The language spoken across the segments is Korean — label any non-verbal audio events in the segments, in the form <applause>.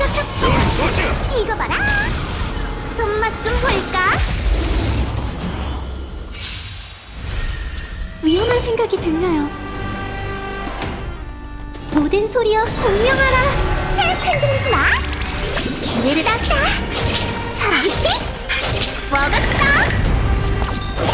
도착! 이거 봐라! 손맛 좀 볼까? 위험한 생각이 들나요? 모든 소리여 공명하라! 새 흔들지 마! 기회를! 자, 이때! 먹었어! 샤!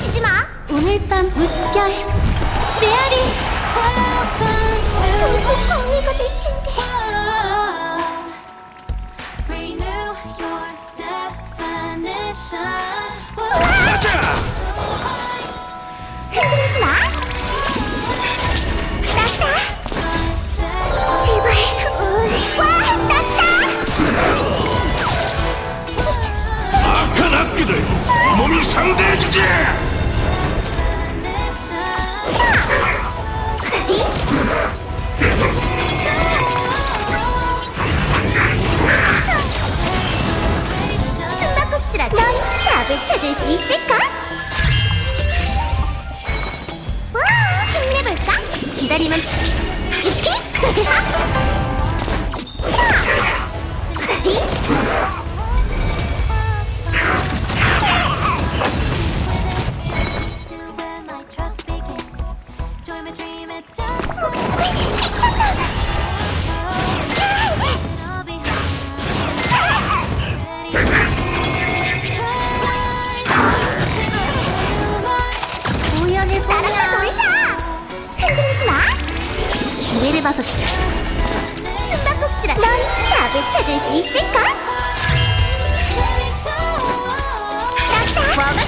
치지 마! 오늘 밤 물결 메아리. 정말 공이가 될 찾을 수 있을까? 우, 힘내볼까? 기다리면 To 봐서 숨바꼭질아 넌 답을 찾을 수 있을까? 났다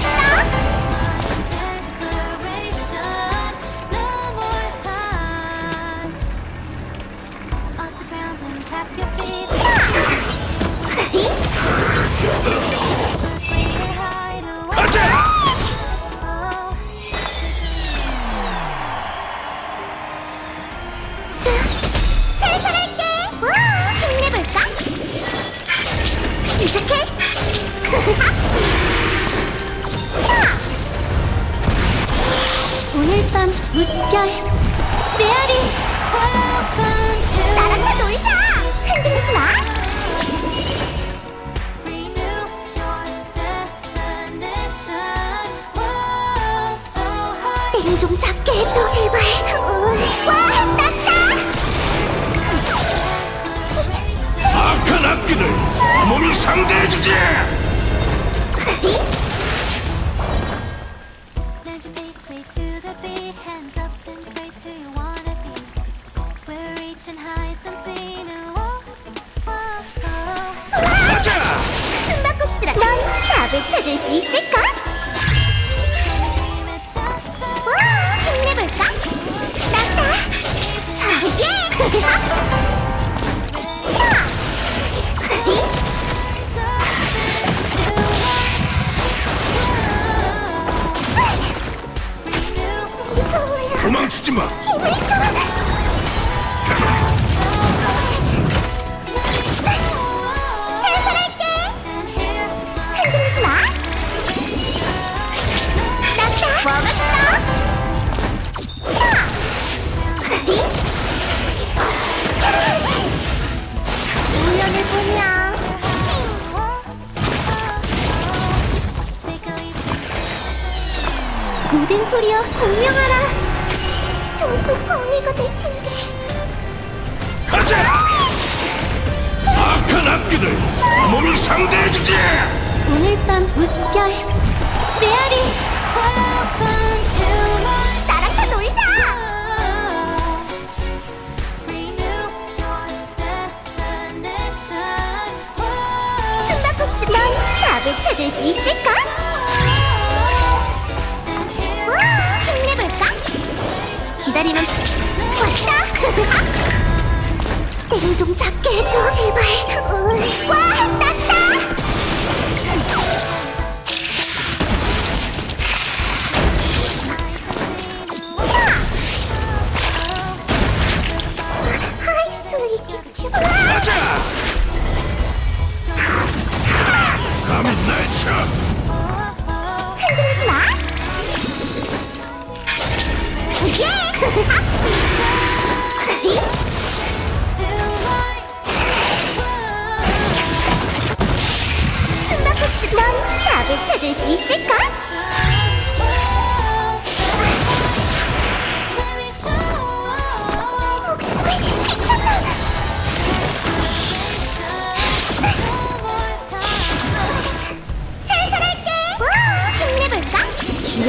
밤 물결 메아리 나랑 다 놀자 흔들리지 마 high. 땡좀 작게 해줘 제발 우, 와 났다 악한 악기들! 몸이 상대해주지! 숨바꼭질아 예! 도망치지 마! 힘을 줘 모든 소리여 공명하라 전국 광리가 될 텐데 가자! 악한 악기들! 몸이 상대해주지! 오늘 밤 물결 메아리 나랑 다 놀자 숨바꼭질 넌 답을 찾을 수 있을까? 기다리면 왔다. <laughs> 땡 좀 잡게 해줘 제발. 와 났다. 하이스 이게 최고. 감히 날 쳐! 넌 답을 찾을 수 있을까?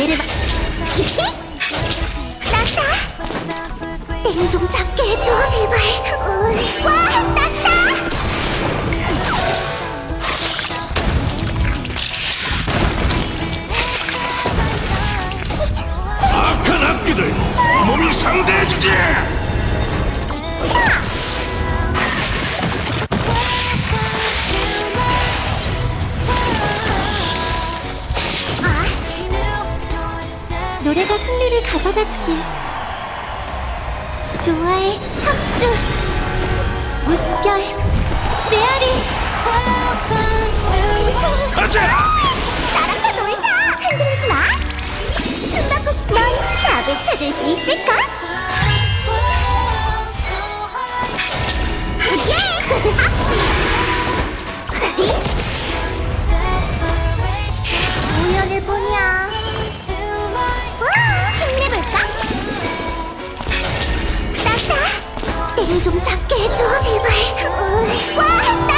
목숨을 수 있을까? 땡좀 잡게 해줘, 제발. 우, 와, 났다! 악한 악기들 몸이 상대해주지 노래가 승리를 가져다 주길. 좋아해, 합주. 물결, 메아리. 좀 작게 해줘 제발 어. 와!